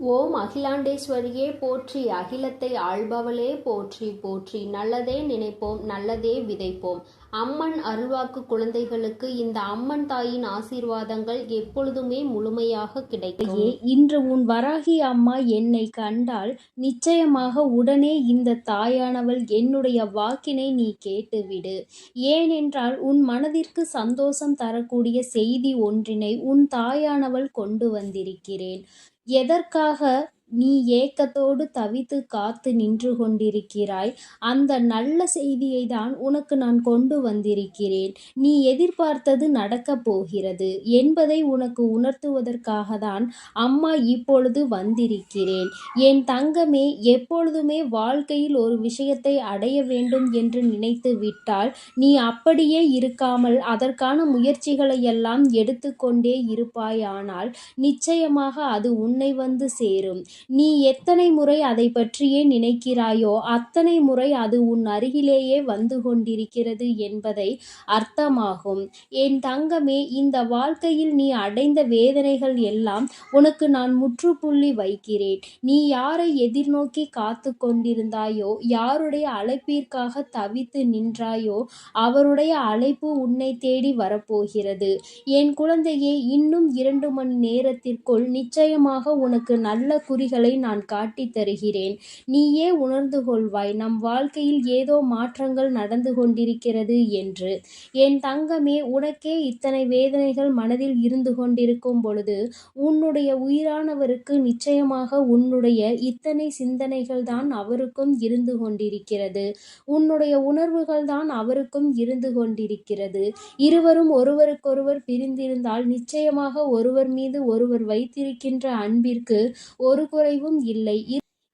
ஓம் அகிலாண்டேஸ்வரியே போற்றி. அகிலத்தை ஆள்பவளே போற்றி போற்றி. நல்லதே நினைப்போம் நல்லதே விதைப்போம். அம்மன் அருள்வாக்கு குழந்தைகளுக்கு இந்த அம்மன் தாயின் ஆசீர்வாதங்கள் எப்பொழுதுமே முழுமையாக கிடைக்கும். இன்று உன் வராகி அம்மா என்னை கண்டால் நிச்சயமாக உடனே இந்த தாயானவள் என்னுடைய வாக்கினை நீ கேட்டுவிடு. ஏனென்றால் உன் மனதிற்கு சந்தோஷம் தரக்கூடிய செய்தி ஒன்றினை உன் தாயானவள் கொண்டு வந்திருக்கிறேன். எதற்காக நீ ஏக்கத்தோடு தவித்து காத்து நின்று கொண்டிருக்கிறாய். அந்த நல்ல செய்தியை தான் உனக்கு நான் கொண்டு வந்திருக்கிறேன். நீ எதிர்பார்த்தது நடக்கப் போகிறது. என்பதை உனக்கு உணர்த்துவதற்காக தான் அம்மா இப்பொழுது வந்திருக்கிறேன். என் தங்கமே எப்பொழுதுமே வாழ்க்கையில் ஒரு விஷயத்தை அடைய வேண்டும் என்று நினைத்து விட்டால் நீ அப்படியே இருக்காமல் அதற்கான முயற்சிகளை எல்லாம் எடுத்துக்கொண்டே இருப்பாயானால் நிச்சயமாக அது உன்னை வந்து சேரும். நீ எத்தனை முறை அதை பற்றியே நினைக்கிறாயோ அத்தனை முறை அது உன் அருகிலேயே வந்து கொண்டிருக்கிறது என்பதை அர்த்தமாகும். என் தங்கமே இந்த வாழ்க்கையில் நீ அடைந்த வேதனைகள் எல்லாம் உனக்கு நான் முற்றுப்புள்ளி வைக்கிறேன். நீ யாரை எதிர்நோக்கி காத்து கொண்டிருந்தாயோ யாருடைய அழைப்பிற்காக தவித்து நின்றாயோ அவருடைய அழைப்பு உன்னை தேடி வரப்போகிறது. என் குழந்தையே இன்னும் இரண்டு மணி நேரத்திற்குள் நிச்சயமாக உனக்கு நல்ல குறிகள் நான் காட்டித் தருகிறேன். நீயே உணர்ந்து கொள்வாய் நம் வாழ்க்கையில் ஏதோ மாற்றங்கள் நடந்து கொண்டிருக்கிறது என்று. என் தங்கமே உனக்கே இத்தனை வேதனைகள் மனதில் இருந்து கொண்டிருக்கும் பொழுது உன்னுடைய உயிரானவருக்கு நிச்சயமாக உன்னுடைய இத்தனை சிந்தனைகள் தான் அவருக்கும் இருந்து கொண்டிருக்கிறது. உன்னுடைய உணர்வுகள் தான் அவருக்கும் இருந்து கொண்டிருக்கிறது. இருவரும் ஒருவருக்கொருவர் பிரிந்திருந்தால் நிச்சயமாக ஒருவர் மீது ஒருவர் வைத்திருக்கின்ற அன்பிற்கு ஒரு குறைவும் இல்லை.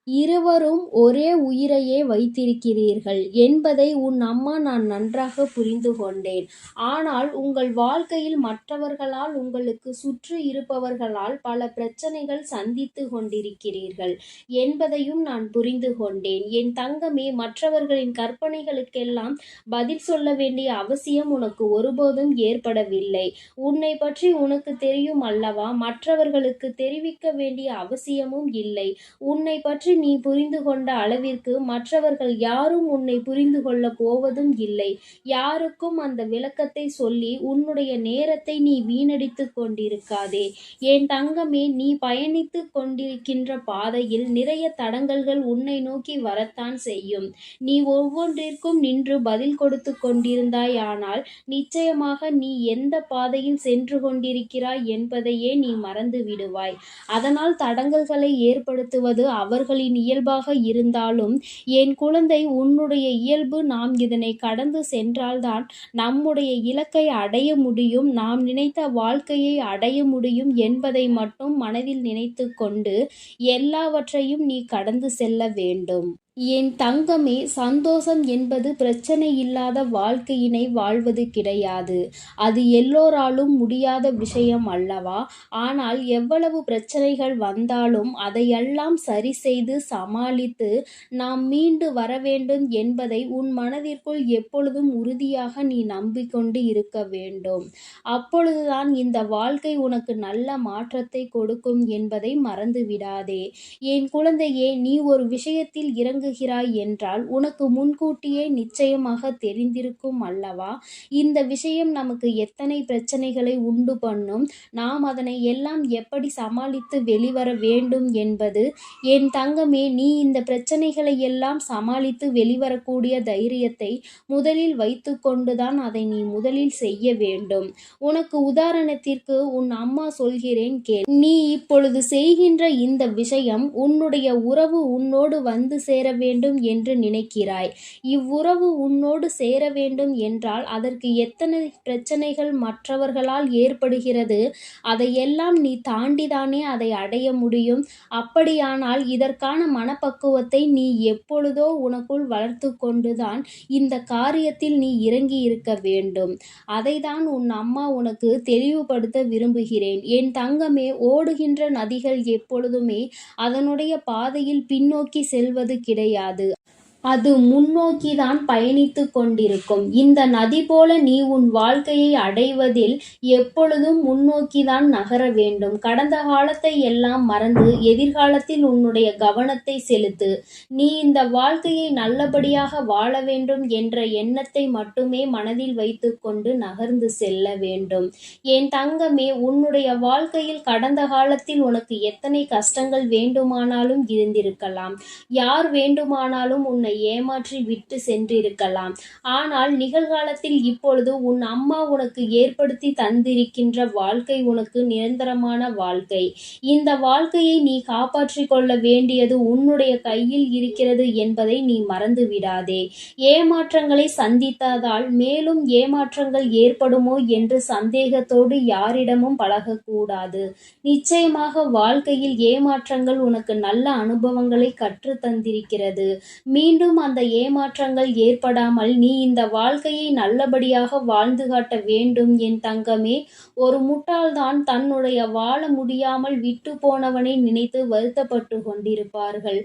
இருவரும் ஒரே உயிரையே வைத்திருக்கிறீர்கள் என்பதை உன் அம்மா நான் நன்றாக புரிந்து கொண்டேன். ஆனால் உங்கள் வாழ்க்கையில் மற்றவர்களால் உங்களுக்கு சுற்றி இருப்பவர்களால் பல பிரச்சனைகள் சந்தித்து கொண்டிருக்கிறீர்கள் என்பதையும் நான் புரிந்து கொண்டேன். என் தங்கமே மற்றவர்களின் கற்பனைகளுக்கெல்லாம் பதில் சொல்ல வேண்டிய அவசியம் உனக்கு ஒருபோதும் ஏற்படவில்லை. உன்னை பற்றி உனக்கு தெரியும் அல்லவா? மற்றவர்களுக்கு தெரிவிக்க வேண்டிய அவசியமும் இல்லை. உன்னை பற்றி நீ புரிந்து கொண்ட அளவிற்கு மற்றவர்கள் யாரும் உன்னை புரிந்து கொள்ளப் போவதும் இல்லை. யாருக்கும் அந்த விளக்கத்தை சொல்லி உன்னுடைய நேரத்தை நீ வீணடித்து கொண்டிருக்காதே. என் தங்கமே நீ பயணித்து கொண்டிருக்கின்ற பாதையில் நிறைய தடங்கல்கள் உன்னை நோக்கி வரத்தான் செய்யும். நீ ஒவ்வொன்றிற்கும் நின்று பதில் கொடுத்து கொண்டிருந்தாயானால் நிச்சயமாக நீ எந்த பாதையில் சென்று கொண்டிருக்கிறாய் என்பதையே நீ மறந்து விடுவாய் அதனால் தடங்கல்களை ஏற்படுத்துவது அவர்கள் அவர்களின் இயல்பாக இருந்தாலும் என் குழந்தை உன்னுடைய இயல்பு நாம் இதனை கடந்து சென்றால்தான் நம்முடைய இலக்கை அடைய முடியும் நாம் நினைத்த வாழ்க்கையை அடைய முடியும் என்பதை மட்டும் மனதில் நினைத்து கொண்டு எல்லாவற்றையும் நீ கடந்து செல்ல வேண்டும். என் தங்கமே சந்தோஷம் என்பது பிரச்சனை இல்லாத வாழ்க்கையினை வாழ்வது கிடையாது. அது எல்லோராலும் முடியாத விஷயம் அல்லவா? ஆனால் எவ்வளவு பிரச்சனைகள் வந்தாலும் அதையெல்லாம் சரி செய்து சமாளித்து நாம் மீண்டு வர வேண்டும் என்பதை உன் மனதிற்குள் எப்பொழுதும் உறுதியாக நீ நம்பிக்கொண்டு இருக்க வேண்டும். அப்பொழுதுதான் இந்த வாழ்க்கை உனக்கு நல்ல மாற்றத்தை கொடுக்கும் என்பதை மறந்து விடாதே என் குழந்தையே நீ ஒரு விஷயத்தில் இறங்கு இறங்குகிறாய் என்றால் உனக்கு முன்கூட்டியே நிச்சயமாக தெரிந்திருக்கும் அல்லவா? இந்த விஷயம் நமக்கு எத்தனை பிரச்சனைகளை உண்டு பண்ணும்? நாம் அதனை எல்லாம் எப்படி சமாளித்து வெளிவர வேண்டும் என்பது என் தங்கமே நீ இந்த பிரச்சனைகளை எல்லாம் சமாளித்து வெளிவரக்கூடிய தைரியத்தை முதலில் வைத்து கொண்டுதான் அதை நீ முதலில் செய்ய வேண்டும். உனக்கு உதாரணத்திற்கு உன் அம்மா சொல்கிறேன் கேள். நீ இப்பொழுது செய்கின்ற இந்த விஷயம் உன்னுடைய உறவு உன்னோடு வந்து சேர வேண்டும் என்று நினைக்கிறாய். இவ்வுறவு உன்னோடு சேர வேண்டும் என்றால் அதற்கு எத்தனை பிரச்சனைகள் மற்றவர்களால் ஏற்படுகிறது? அதையெல்லாம் நீ தாண்டிதானே அதை அடைய முடியும். அப்படியானால் இதற்கான மனப்பக்குவத்தை நீ எப்பொழுதோ உனக்குள் வளர்த்து கொண்டுதான் இந்த காரியத்தில் நீ இறங்கி இருக்க வேண்டும். அதை தான் உன் அம்மா உனக்கு தெளிவுபடுத்த விரும்புகிறேன். என் தங்கமே ஓடுகின்ற நதிகள் எப்பொழுதுமே அதனுடைய பாதையில் பின்னோக்கி செல்வது கிடையாது. அது முன்னோக்கிதான் பயணித்து கொண்டிருக்கும். இந்த நதி போல நீ உன் வாழ்க்கையை அடைவதில் எப்பொழுதும் முன்னோக்கிதான் நகர வேண்டும். கடந்த காலத்தை எல்லாம் மறந்து எதிர்காலத்தில் உன்னுடைய கவனத்தை செலுத்து. நீ இந்த வாழ்க்கையை நல்லபடியாக வாழ வேண்டும் என்ற எண்ணத்தை மட்டுமே மனதில் வைத்துக்கொண்டு நகர்ந்து செல்ல வேண்டும். என் தங்கமே உன்னுடைய வாழ்க்கையில் கடந்த காலத்தில் உனக்கு எத்தனை கஷ்டங்கள் வேண்டுமானாலும் இருந்திருக்கலாம். யார் வேண்டுமானாலும் உன்னை ஏமாற்றி விட்டு சென்றிருக்கலாம். ஆனால் நிகழ்காலத்தில் இப்பொழுது உன் அம்மா உனக்கு ஏற்படுத்தி தந்திருக்கின்ற வாழ்க்கை உனக்கு நிரந்தரமான வாழ்க்கை. இந்த வாழ்க்கையை நீ காப்பாற்றிக் கொள்ள வேண்டியது உன்னுடைய கையில் இருக்கிறது என்பதை நீ மறந்து விடாதே ஏமாற்றங்களை சந்தித்ததால் மேலும் ஏமாற்றங்கள் ஏற்படுமோ என்று சந்தேகத்தோடு யாரிடமும் பழகக்கூடாது. நிச்சயமாக வாழ்க்கையில் ஏமாற்றங்கள் உனக்கு நல்ல அனுபவங்களை கற்று தந்திருக்கிறது. மீண்டும் அந்த ஏமாற்றங்கள் ஏற்படாமல் நீ இந்த வாழ்க்கையை நல்லபடியாக வாழ்ந்து காட்ட வேண்டும் என் தங்கமே. ஒரு முட்டாள்தான் தன்னுடைய வாழ முடியாமல் விட்டு போனவனை நினைத்து வருத்தப்பட்டு கொண்டிருப்பார்கள்.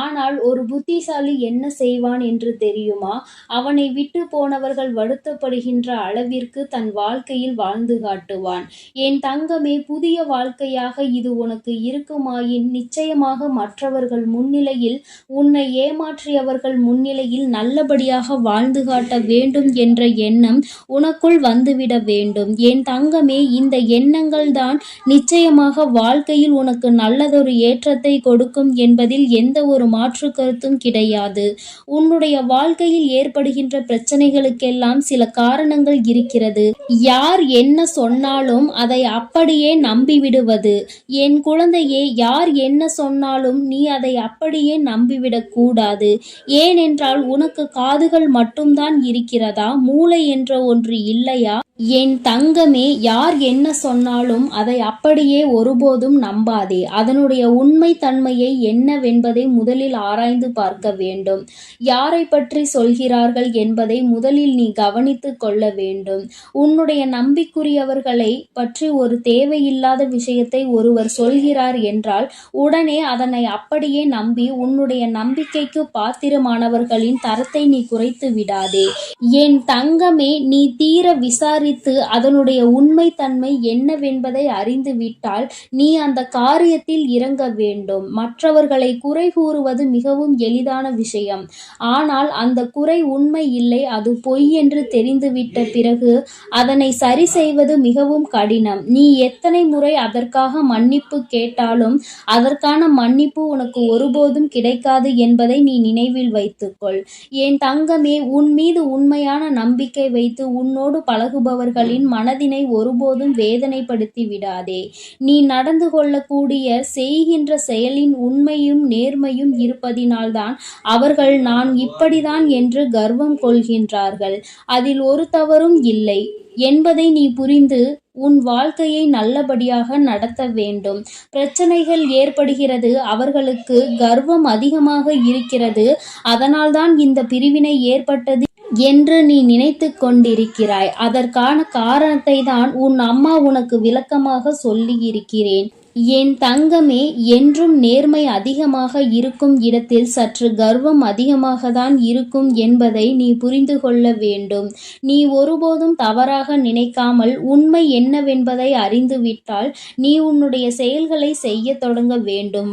ஆனால் ஒரு புத்திசாலி என்ன செய்வான் என்று தெரியுமா? அவனை விட்டு போனவர்கள் வருத்தப்படுகின்ற அளவிற்கு தன் வாழ்க்கையில் வாழ்ந்து காட்டுவான். என் தங்கமே புதிய வாழ்க்கையாக இது உனக்கு இருக்குமாயின் நிச்சயமாக மற்றவர்கள் முன்னிலையில் உன்னை ஏமாற்றியவர்கள் முன்னிலையில் நல்லபடியாக வாழ்ந்து காட்ட வேண்டும் என்ற எண்ணம் உனக்குள் வந்துவிட வேண்டும். என் தங்கமே இந்த எண்ணங்கள் தான் நிச்சயமாக வாழ்க்கையில் உனக்கு நல்லதொரு ஏற்றத்தை கொடுக்கும் என்பதில் எந்த ஒரு மாற்று கருத்தும் கிடையாது. உன்னுடைய வாழ்க்கையில் ஏற்படுகின்ற பிரச்சனைகளுக்கெல்லாம் சில காரணங்கள் இருக்கிறது. யார் என்ன சொன்னாலும் அதை அப்படியே நம்பிவிடுவது. என் குழந்தையே யார் என்ன சொன்னாலும் நீ அதை அப்படியே நம்பிவிடக் கூடாது ஏனென்றால் உனக்கு காதுகள் மட்டும்தான் இருக்கிறதா? மூளை என்ற ஒன்று இல்லையா? என் தங்கமே யார் என்ன சொன்னாலும் அதை அப்படியே ஒருபோதும் நம்பாதே. அதனுடைய உண்மை தன்மையை என்னவென்பதை முதலில் ஆராய்ந்து பார்க்க வேண்டும். யாரை பற்றி சொல்கிறார்கள் என்பதை முதலில் நீ கவனித்து கொள்ள வேண்டும். உன்னுடைய நம்பிக்குரியவர்களை பற்றி ஒரு தேவையில்லாத விஷயத்தை ஒருவர் சொல்கிறார் என்றால் உடனே அதனை அப்படியே நம்பி உன்னுடைய நம்பிக்கைக்கு பாத்திரமானவர்களின் தரத்தை நீ குறைத்து விடாதே. என் தங்கமே நீ தீர விசாரி விசாரித்து அதனுடைய உண்மை தன்மை என்னவென்பதை அறிந்துவிட்டால் நீ அந்த காரியத்தில் இறங்க வேண்டும். மற்றவர்களை குறை கூறுவது மிகவும் எளிதான விஷயம். ஆனால் அந்த குறை உண்மை இல்லை அது பொய் என்று தெரிந்துவிட்ட பிறகு அதனை சரி செய்வது மிகவும் கடினம். நீ எத்தனை முறை அதற்காக மன்னிப்பு கேட்டாலும் அதற்கான மன்னிப்பு உனக்கு ஒருபோதும் கிடைக்காது என்பதை நீ நினைவில் வைத்துக்கொள். என் தங்கமே உன் மீது உண்மையான நம்பிக்கை வைத்து உன்னோடு பழகுபவர் கொள்பவர்களின் மனதினை ஒருபோதும் வேதனைப்படுத்தி விடாதே. நீ நடந்து கொள்ளக்கூடிய செய்கின்ற செயலின் உண்மையும் நேர்மையும் இருப்பதினால்தான் அவர்கள் நான் இப்படிதான் என்று கர்வம் கொள்கின்றார்கள். அதில் ஒரு தவறும் இல்லை. என்பதை நீ புரிந்து உன் வாழ்க்கையை நல்லபடியாக நடத்த வேண்டும். பிரச்சனைகள் ஏற்படுகிறது அவர்களுக்கு கர்வம் அதிகமாக இருக்கிறது. அதனால்தான் இந்த பிரிவினை ஏற்பட்டது. என்று நீ நினைத்து கொண்டிருக்கிறாய். அதற்கான காரணத்தை தான் உன் அம்மா உனக்கு விளக்கமாக சொல்லியிருக்கிறேன். என் தங்கமே என்றும் நேர்மை அதிகமாக இருக்கும் இடத்தில் சற்று கர்வம் அதிகமாக தான் இருக்கும் என்பதை நீ புரிந்து கொள்ள வேண்டும். நீ ஒருபோதும் தவறாக நினைக்காமல் உண்மை என்னவென்பதை அறிந்துவிட்டால் நீ உன்னுடைய செயல்களை செய்ய தொடங்க வேண்டும்.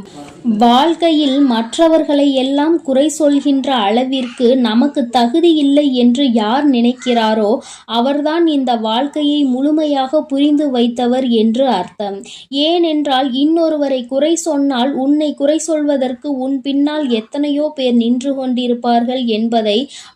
வாழ்க்கையில் மற்றவர்களை எல்லாம் குறை சொல்கின்ற அளவிற்கு நமக்கு தகுதி இல்லை என்று யார் நினைக்கிறாரோ அவர்தான் இந்த வாழ்க்கையை முழுமையாக புரிந்து வைத்தவர் என்று அர்த்தம். ஏனென்று என்றால் இன்னொருவரை குறை சொன்னால் உன்னை குறை சொல்வதற்கு உன் பின்னால் எத்தனையோ பேர் நின்று கொண்டிருப்பார்கள் என்பதை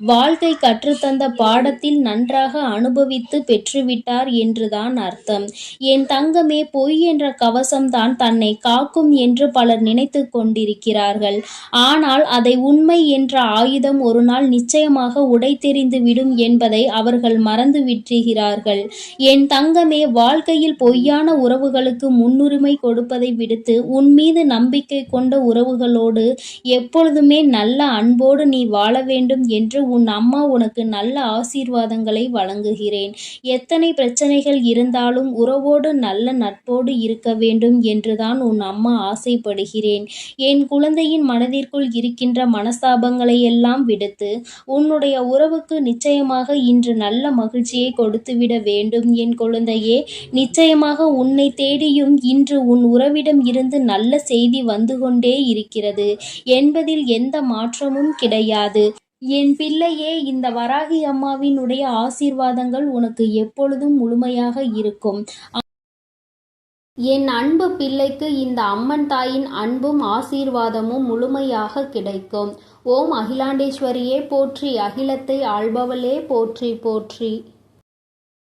வாழ்க்கை கற்றுத்தந்த பாடத்தில் நன்றாக அனுபவித்து பெற்றுவிட்டார் என்றுதான் அர்த்தம். என் தங்கமே பொய் என்ற கவசம்தான் தன்னை காக்கும் என்று பலர் நினைத்து கொண்டிருக்கிறார்கள். ஆனால் அதை உண்மை என்ற ஆயுதம் ஒரு நாள் நிச்சயமாக உடைத்தெறிந்து விடும் என்பதை அவர்கள் மறந்து விட்டுகிறார்கள். என் தங்கமே வாழ்க்கையில் பொய்யான உறவுகளுக்கு முன்னுரிமை கொடுப்பதை விடுத்து உன் மீது நம்பிக்கை கொண்ட உறவுகளோடு எப்பொழுதுமே நல்ல அன்போடு நீ வாழ வேண்டும் என்று உன் அம்மா உனக்கு நல்ல ஆசீர்வாதங்களை வழங்குகிறேன். எத்தனை பிரச்சனைகள் இருந்தாலும் உறவோடு நல்ல நட்போடு இருக்க வேண்டும் என்றுதான் உன் அம்மா ஆசைப்படுகிறேன். என் குழந்தையின் மனதிற்குள் இருக்கின்ற மனஸ்தாபங்களை எல்லாம் விடுத்து உன்னுடைய உறவுக்கு நிச்சயமாக இன்று நல்ல மகிழ்ச்சியை கொடுத்துவிட வேண்டும். என் குழந்தையே நிச்சயமாக உன்னை தேடியும் இன்று உன் உறவிடம் இருந்து நல்ல செய்தி வந்து கொண்டே இருக்கிறது. என்பதில் எந்த மாற்றமும் கிடையாது. என் பிள்ளையே இந்த வராகி அம்மாவினுடைய ஆசீர்வாதங்கள் உனக்கு எப்பொழுதும் முழுமையாக இருக்கும். என் அன்பு பிள்ளைக்கு இந்த அம்மன் தாயின் அன்பும் ஆசீர்வாதமும் முழுமையாக கிடைக்கும். ஓம் அகிலாண்டேஸ்வரியே போற்றி அகிலத்தை ஆள்பவளே போற்றி போற்றி.